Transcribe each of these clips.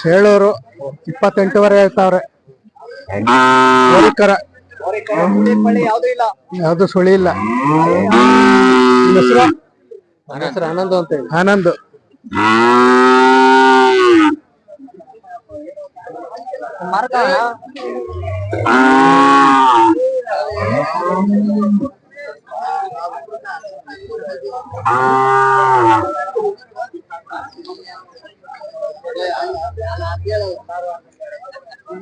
ಚೇಳೂರು ಇಪ್ಪತ್ತೆಂಟುವರೆ ಹೇಳ್ತಾವ್ರೆ. ಹೋರಿಕರ ಯಾವ್ದು ಇಲ್ಲ. ಯಾವ್ದು ಸುಳಿ ಇಲ್ಲ. ಹೆಸರು? ಆನಂದ್ ಅಂತ ಹೇಳಿ. ಆನಂದ್.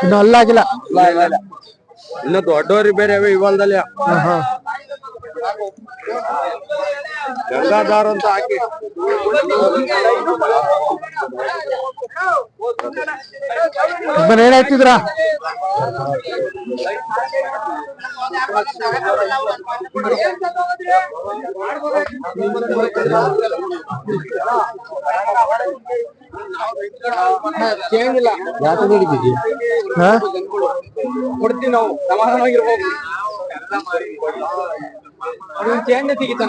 ಇನ್ನು ಅಲ್ಲಾಗಿಲ್ಲ ಇನ್ನು ದೊಡ್ಡವ್ರಿಗೆ ಬೇರೆ ಅವೆ ಇವಲ್ದಲ್ಲಿ ಗಂಗಾಧಾರ ಅಂತ ಹಾಕಿ. ಏನ್ ಹೇಳ್ತಿದ್ರ ಚೇಂಜಿಲ್ಲ ಯಾಕೆ ನೋಡಿದ್ದೀವಿ ಕೊಡ್ತೀವಿ ನಾವು ಸಮಾಧಾನವಾಗಿರ್ಬೋದು ಅದೊಂದು ಚೇಂಜ್ ಸಿಗಿತ್ತ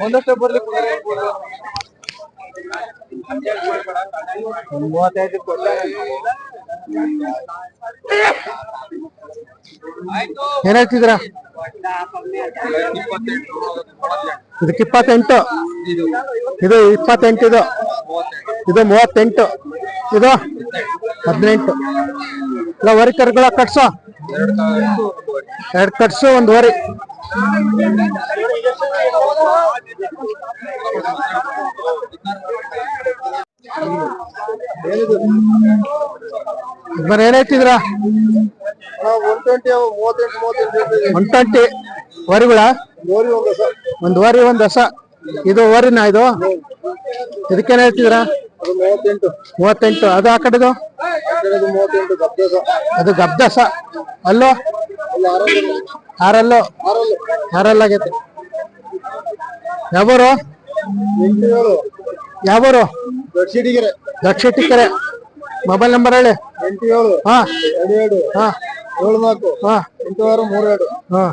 ಒಂದಷ್ಟು ಬರ್ಲಿ ಮೂವತ್ತೈದು ಏನ್ ಹೇಳ್ತಿದ್ರ ಇದಕ್ಕೆ ಇಪ್ಪತ್ತೆಂಟು. ಇದು ಇಪ್ಪತ್ತೆಂಟು, ಇದು. ಇದು ಮೂವತ್ತೆಂಟು, ಇದು ಹದಿನೆಂಟು. ಇಲ್ಲ, ವರಿ ಕರ್ಗಳ ಕಟ್ಸು. ಎರಡು ಕಟ್ಸು, ಒಂದು ವರಿ. ಏನಾಯ್ತಿದ್ರ ಒನ್ ಟ್ವೆಂಟಿ ಮೂವತ್ತೆಂಟು ಮೂವತ್ತೆಂಟು ಒನ್ ಟ್ವೆಂಟಿ ವರಿಗಳ? ಗೋರಿ ಒಂದು ಹೊಸ. ಒಂದು ವರಿ ಒಂದು ದಸ ಇದು ವರಿನಾ ಇದು? ಇದಕ್ಕೇನ ಹೇಳ್ತಿದ್ರ ಮೂವತ್ತೆಂಟು. ಮೂವತ್ತೆಂಟು. ಅದು ಆ ಕಡೆದು? ಅದು ಮೂವತ್ತೆಂಟು ಅದು ಗಬ್ದಸ. ಅಲ್ಲೋ? ಯಾರಲ್ಲೋ ಆರಲ್ಲು. ಆರಲ್ಲೋ ಆರಲ್ಲಾಗೈತೆ ಯಾವರು? ಯಾವರು? ದಕ್ಷಿಣಿಗೆರೆ. ದಕ್ಷಿಣ ಕೆರೆ ಮೊಬೈಲ್ ನಂಬರ್ ಹೇಳಿ. ಎಂಟು ಏಳು. ಹಾ. ಎರಡು. ಹಾ. ಏಳು ನಾಲ್ಕು. ಹಾ. ಎಂಟು ಆರು ಮೂರು ಎರಡು ಹಾ.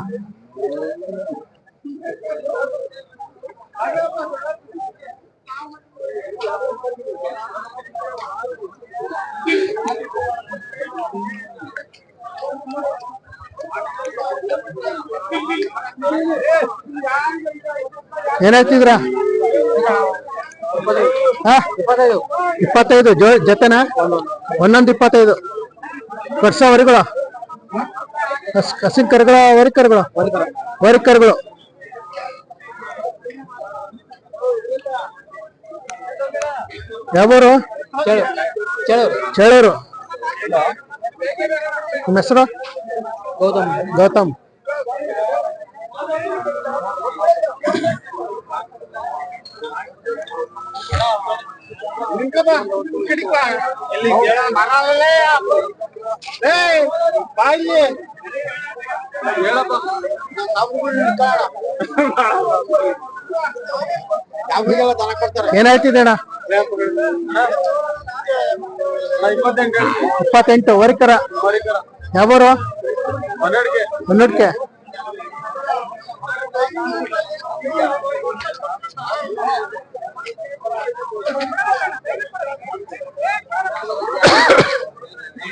ಏನ್ ಹೇಳ್ತಿದ್ರ ಹಾ? ಇಪ್ಪತ್ತೈದು. ಇಪ್ಪತ್ತೈದು ಜೋ ಜೊತೆನಾ? ಒಂದೊಂದು ಇಪ್ಪತ್ತೈದು. ವರ್ಷ ವರಿಗಳು ಹಸ್- ಹಸಿನ್ ಕರುಗಳ, ವರಿ ಕರುಗಳು. ವರಿ ಕರುಗಳು. ಯಾವೂರು ಚೇಳು ಚೇಳು ಚೇಳೂರು ನಿಮ್ಮ ಹೆಸರು? ಗೌತಮ್. ಗೌತಮ್ ಏನ್ ಹೇಳ್ತಿದ್ದೆ ಅಣ್ಣ ಇಪ್ಪತ್ತೆಂಟು ವರಿಕರ ಯಾವೂರು? ಹನ್ನೆರಡಕ್ಕೆ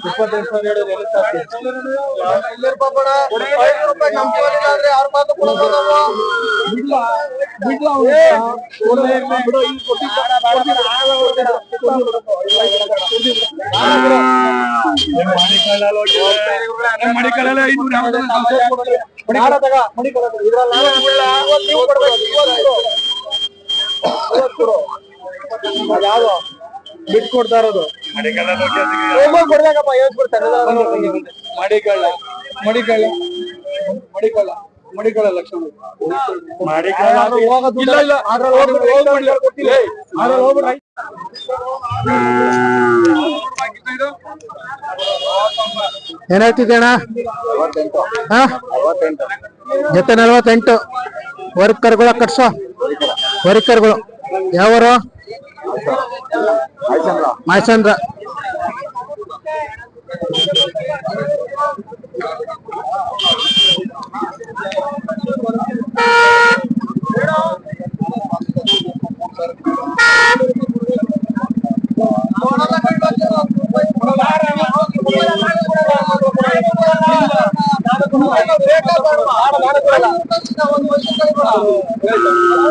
ಇಪ್ಪತ್ತೈದು ಸಾವಿರ ಹೇಳಿದ್ರೆ ಎಲ್ಲಿ ಮಣಿಕಳೆಲ್ಲ ಐನೂರು ಬಿಟ್ಕೊಡ್ತಾ ಇರೋದು. ಮಡಿಕಳ್ಳ ಮಡಿಕಳ್ಳ ಮಡಿಕಳ್ಳ ಮಡಿಕಳ್ಳ ಲಕ್ಷ ಇಲ್ಲ ಇಲ್ಲ ಏನಾಯ್ತಿದೆ ಅಣ್ಣ ಹಾ? ಜೊತೆ ನಲ್ವತ್ತೆಂಟು. ವರ್ಕರ್ಗಳ ಕಟ್ಸೋ. ವರ್ಕರ್ಗಳು. ಯಾವರು? ಮಾಯಚಂದ್ರ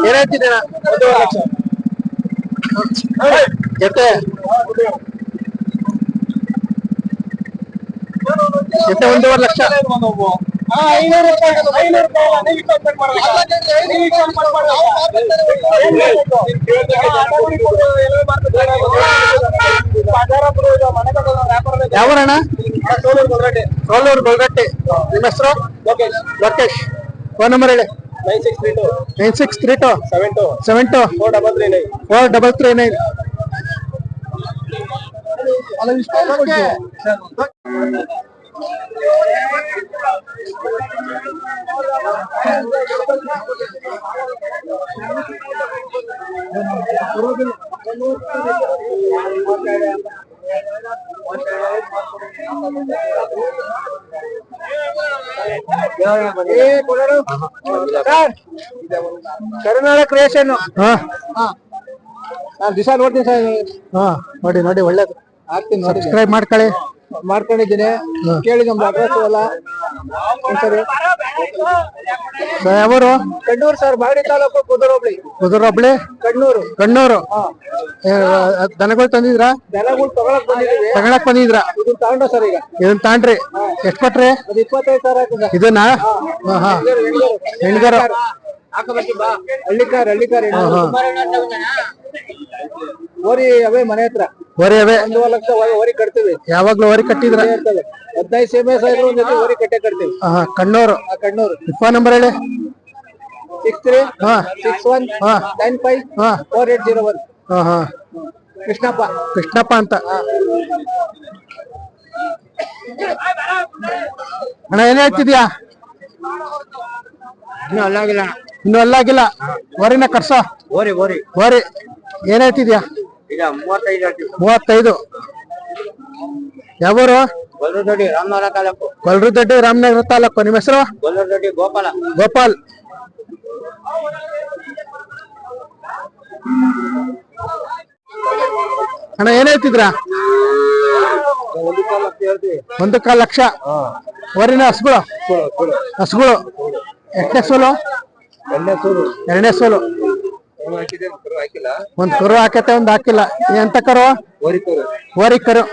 ಏನಾಯ್ತಿದೆ ಅಣ್ಣ ಒಂದೂವರೆ ಲಕ್ಷ ಜೊತೆ ಜೊತೆ ಒಂದೂವರೆ ಲಕ್ಷ ಯಾವಣ್ಣ ಸೋಲೂರು ಗೊಲ್ಗಟ್ಟೆ ನಿಮ್ಮ ಹೆಸರು ಲೋಕೇಶ್ ಫೋನ್ ನಂಬರ್ ಹೇಳಿ nine six three two. Nine six three two. Seven two. Seven two. Four double three nine. Karunada creation ಹಾ. ನಾನು ದಿವಸ ನೋಡ್ತೀನಿ ಸರ್. ಹಾ ನೋಡಿ ನೋಡಿ ಒಳ್ಳೇದು. ಆಗ್ತೀನಿ ಸಬ್ಸ್ಕ್ರೈಬ್ ಮಾಡ್ಕೊಳ್ಳಿ. ಮಾಡ್ಕೊಂಡಿದ್ದೀನಿ. ಕೇಳಿ ನಮ್ದು ಅಡ್ರೆಸ್ ಎಲ್ಲ. ಸರ್ ಯಾವರು? ಕಣ್ಣೂರು ಸರ್ ಬಾಡಿ ತಾಲೂಕು ಕುದುರೋಬ್ಳಿ. ಕುದುರೋಬ್ಳಿ? ಕಣ್ಣೂರು. ಕಣ್ಣೂರು. ದನಗಳು ತಂದಿದ್ರಾ? ದನಗಳು ತಗೊಳಕ್ ಬಂದಿದ್ರಿ ತಗೊಳಕ್ ಬಂದಿದ್ರಾ? ಇದು ತಗೊಂಡ ಸರ್ ಈಗ. ಇದನ್ನ ತಾಂಡ್ರಿ. ಎಷ್ಟ್ ಕೊಟ್ರಿ? ಇಪ್ಪತ್ತೈದು ಸಾವಿರ ಇದನ್ನ? ಹಾ. ಹೆಣ್ಗರ ಹಳ್ಳಿಕಾರ್ ಹಳ್ಳಿಕಾರ್. ಓರಿ ಅವೇ ಮನೆ ಹತ್ರ. ಅವೇ? ಲಕ್ಷ ಓರಿ- ಓರಿ ಕಟ್ತೀವಿ. ಯಾವಾಗ್ಲೂ ಹೊರಿ ಕಟ್ಟಿದ್ರೆ? ಹದಿನೈದು ಸೇಮೆ ಕಟ್ಟೆ ಕಟ್ತೀವಿ. ಕಣ್ಣೂರು. ಕಣ್ಣೂರು. ಫೋನ್ ನಂಬರ್ ಹೇಳಿ. ಸಿಕ್ಸ್ ತ್ರೀ ಹಾ. ಸಿಕ್ಸ್ ಒನ್ ಹಾ. ನೈನ್ ಫೈವ್ ಹಾ. ಫೋರ್ ಏಟ್ ಜೀರೋ ಒನ್ ಹಾ ಹಾ. ಕೃಷ್ಣಪ್ಪ. ಕೃಷ್ಣಪ್ಪ ಅಂತ. ಅಣ್ಣ ಏನ್ ಹೇಳ್ತಿದ್ಯಾ? ಇನ್ನು ಅಲ್ಲಾಗಿಲ್ಲ. ಇನ್ನು ಅಲ್ಲಾಗಿಲ್ಲ. ಹೊರಿನ ಕಟ್ಸ. ಹೋರಿ ಓರಿ ವರಿ ಏನ್ ಹೇಳ್ತಿದ್ಯಾ? ಮೂವತ್ತೈದು ಯಾವೂರು? ತಾಲೂಕು. ಕೊಲ್ರದೊಡ್ಡಿ ರಾಮನಗರ ತಾಲೂಕು. ನಿಮ್ಮ ಹೆಸರು? ಗೋಪಾಲ. ಗೋಪಾಲ್. ಅಣ್ಣ ಏನ್ ಹೇಳ್ತಿದ್ರ? ಒಂದು ಕಾಲ ಲಕ್ಷ. ವರಿನ ಹಸುಗಳು. ಹಸುಗಳು. ಎಷ್ಟನೇ ಸೋಲು? ಎರಡನೇ ಸೋಲು. ಎರಡನೇ ಸೋಲು ಏನು ಹಾಕಿದೆ ಕರು ಹಾಕಿಲ್ಲ ಒಂದ್ ಕರು ಹಾಕತ್ತೆ ಒಂದ್ ಹಾಕಿಲ್ಲ. ಎಂತ ಕರು? ಓರಿ ಕರು.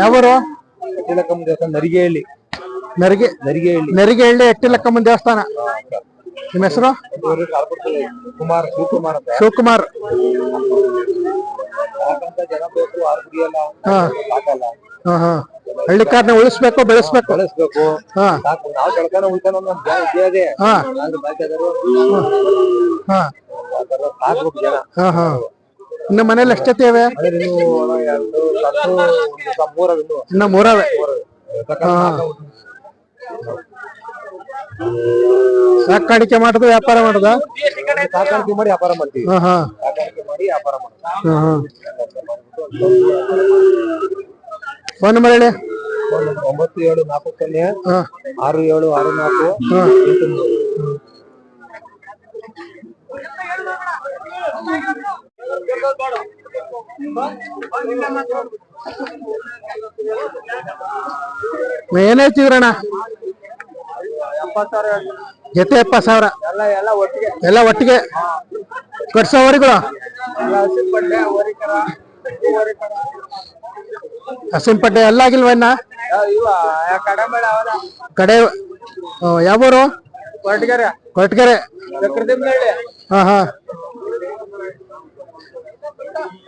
ಯಾವರು? ನರಿಗೆಹಳ್ಳಿ. ನರಿಗೆ ನರಿಗೆಹಳ್ಳಿ. ನರಿಗೆ ಹಳ್ಳಿ ಎಟ್ಟಿಲಕ್ಕಮ್ಮನ ದೇವಸ್ಥಾನ ನಿಮ್ಮ ಹೆಸರು? ಕುಮಾರ್ ಶಿವಕುಮಾರ್ ಶಿವಕುಮಾರ್ ಹಾ. ಹಾ ಹಾ. ಹಳ್ಳಿಕಾರನ ಉಳಿಸ್ಬೇಕು ಬೆಳೆಸ್ಬೇಕು. ಬೆಳೆಸ್ಬೇಕು. ಹಾ. ಸಾಕು ನಾವು ಹಾ. ಆದ್ರೆ ಬಾಕಿದವರು ಹಾ. ಆ ಥರ ಸಾಕ್ಬೇಕು ಜನ. ಹಾ ಹಾ. ಇನ್ನು ಮನೇಲಿ ಎಷ್ಟೇ ಇನ್ನ ಮೂರವೆ ಹಾ. ಸಾಕಾಣಿಕೆ ಮಾಡುದು ವ್ಯಾಪಾರ ಮಾಡುದ? ಸಾಕಾಣಿಕೆ ಮಾಡಿ ವ್ಯಾಪಾರ ಮಾಡ್ತೀವಿ. ಹಾ ಹಾ. ಸಾಕಾಣಿಕೆ ಮಾಡಿ ವ್ಯಾಪಾರ ಮಾಡ್ತೀವಿ. ಹಾ ಹಾ. ಫೋನ್ ನಂಬರ್ ಹೇಳಿ ಒಂದು ಒಂಬತ್ತು ಏಳು ನಾಲ್ಕು ಸೊನ್ನೆ ಆರು ಏಳು ಆರು ನಾಲ್ಕು. ಎಂಟು ಮೂರು. ಏನ್ ಹೇಳ್ತಿದ್ರಣ್ಣ ಎಪ್ಪತ್ತು ಸಾವಿರ ಹೇಳಿ. ಜೊತೆ ಎಪ್ಪತ್ತು ಸಾವಿರ? ಎಲ್ಲ ಒಟ್ಟಿಗೆ. ಹೋರಿಕರ ಹೋರಿಕರ ಹಸಿಂಪಟ್ಟೆ ಎಲ್ಲ ಆಗಿಲ್ವ ಇನ್ನ? ಕಡೆ ಯಾವೂರು? ಕೊರಟಗೆರೆ. ಕೊಟ್ಗೆರೆ ಚಕ್ರದಿಂಬಳ್ಳಿ ಹಾ ಹಾ.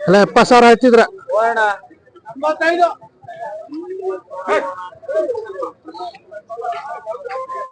ಎಲ್ಲ ಎಪ್ಪತ್ತು ಸಾವಿರ ಹಚ್ಚಿದ್ರ